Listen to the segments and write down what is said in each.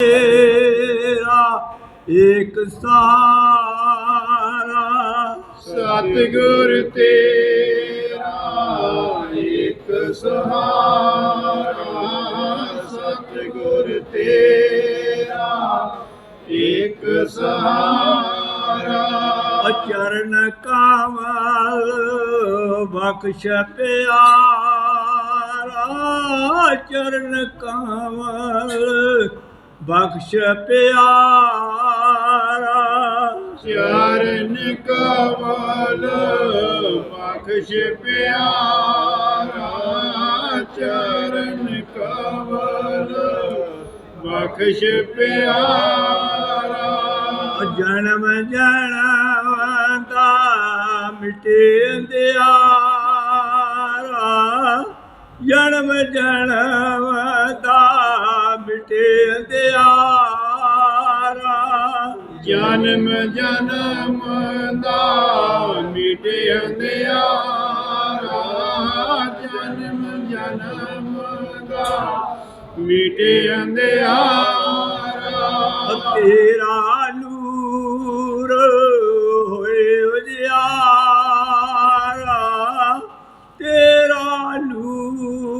ਤੇਰਾ ਏਕ ਸਹਾਰਾ। ਸਤਿਗੁਰ ਤੇਰਾ ਇੱਕ ਸਹਾਰਾ। ਸਤਿਗੁਰ ਤੇਰਾ ਇੱਕ ਸਹਾਰਾ। ਅਚਰਨ ਕਾਮਲ ਬਖਸ਼ ਪਿਆਰਾ। ਚਰਨ ਕਾਮਲ ਬਖਸ਼ ਪਿਆਰਾ। ਚਰਨ ਕਮਲ ਬਖਸ਼ ਪਿਆਰਾ। ਚਰਨ ਕਮਲ ਬਖਸ਼ ਪਿਆਰਾ। ਜਨਮ ਜਨਮ ਦਾ ਮਿਟੇ ਅੰਧਿਆਰਾ ਜਨਮ ਜਨਮ ਤੇ ਅੰਧਿਆਰਾ, ਜਨਮ ਜਨਮ ਦਾ ਮਿਟੇ ਅੰਧਿਆਰਾ, ਜਨਮ ਜਨਮ ਦਾ ਮਿਟੇ ਅੰਧਿਆਰਾ। ਤੇਰਾ ਨੂਰ ਹੋਏ ਉਜਿਆਰਾ, ਤੇਰਾ ਨੂਰ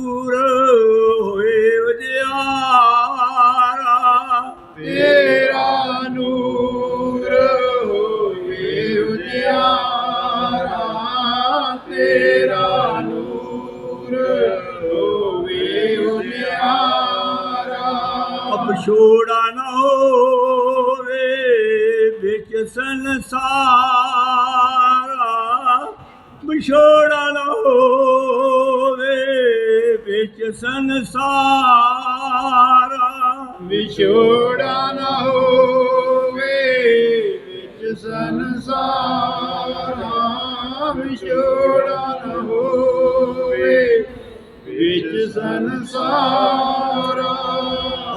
ਅਪਛੋੜਾ ਨਾ ਹੋਵੇ, ਵਿੱਚ ਸੰਸਾਰਾ। ਵਿਛੋੜਾ ਨਾ ਹੋਵੇ, ਵਿੱਚ ਸੰਸਾਰਾ। ਵਿਛੋੜਾ ਨਾ ਹੋਵੇ, ਵਿੱਚ ਸੰਸਾਰਾ। ਵਿਛੋੜਾ ਨਾ ਹੋਵੇ। ਵਿੱਚ ਸੰਸਾਰਾ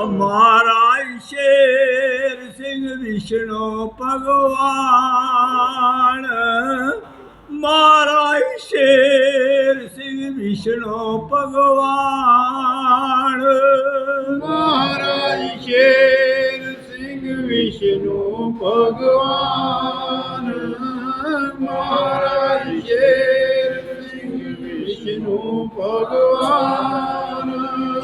ਮਹਾਰਾਜ ਸ਼ੇਰ ਸਿੰਘ ਵਿਸ਼ਨੂੰ ਭਗਵਾਨ ਮਹਾਰਾਜ ਸ਼ੇਰ ਸਿੰਘ ਵਿਸ਼ਨੂੰ ਭਗਵਾਨ ਮਹਾਰਾਜ ਸ਼ੇਰ ਸਿੰਘ ਵਿਸ਼ਨੂੰ ਭਗਵਾਨ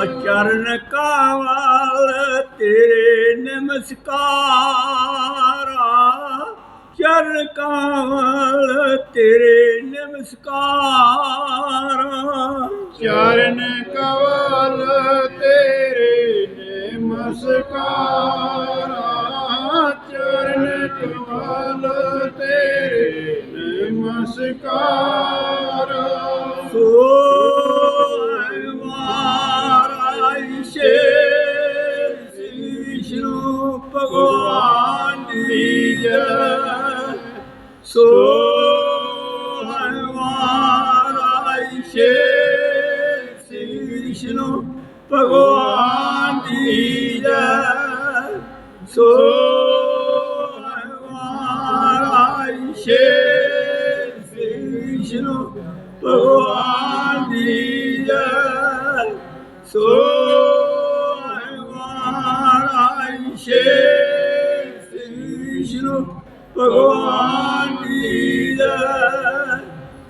ਅਚਰਨ ਕਾਵਲ ਤੇਰੇ ਨਮਸਕਾਰਾ ਚਰਨ ਕਾਵਲ ਤੇਰੇ ਨਮਸਕਾਰਾ ਚਰਨ ਕਵਲ ਤੇਰੇ ਨੇ ਮਸਕਾਰਾ ਚਰਨ ਕਵਲ ਤੇਰੇ ਨੇ ਮਸਕਾਰਾ ਸੋ So Harvarai Shri Vishnu Bhagavan Dija So Harvarai Shri Vishnu Bhagavan Dija So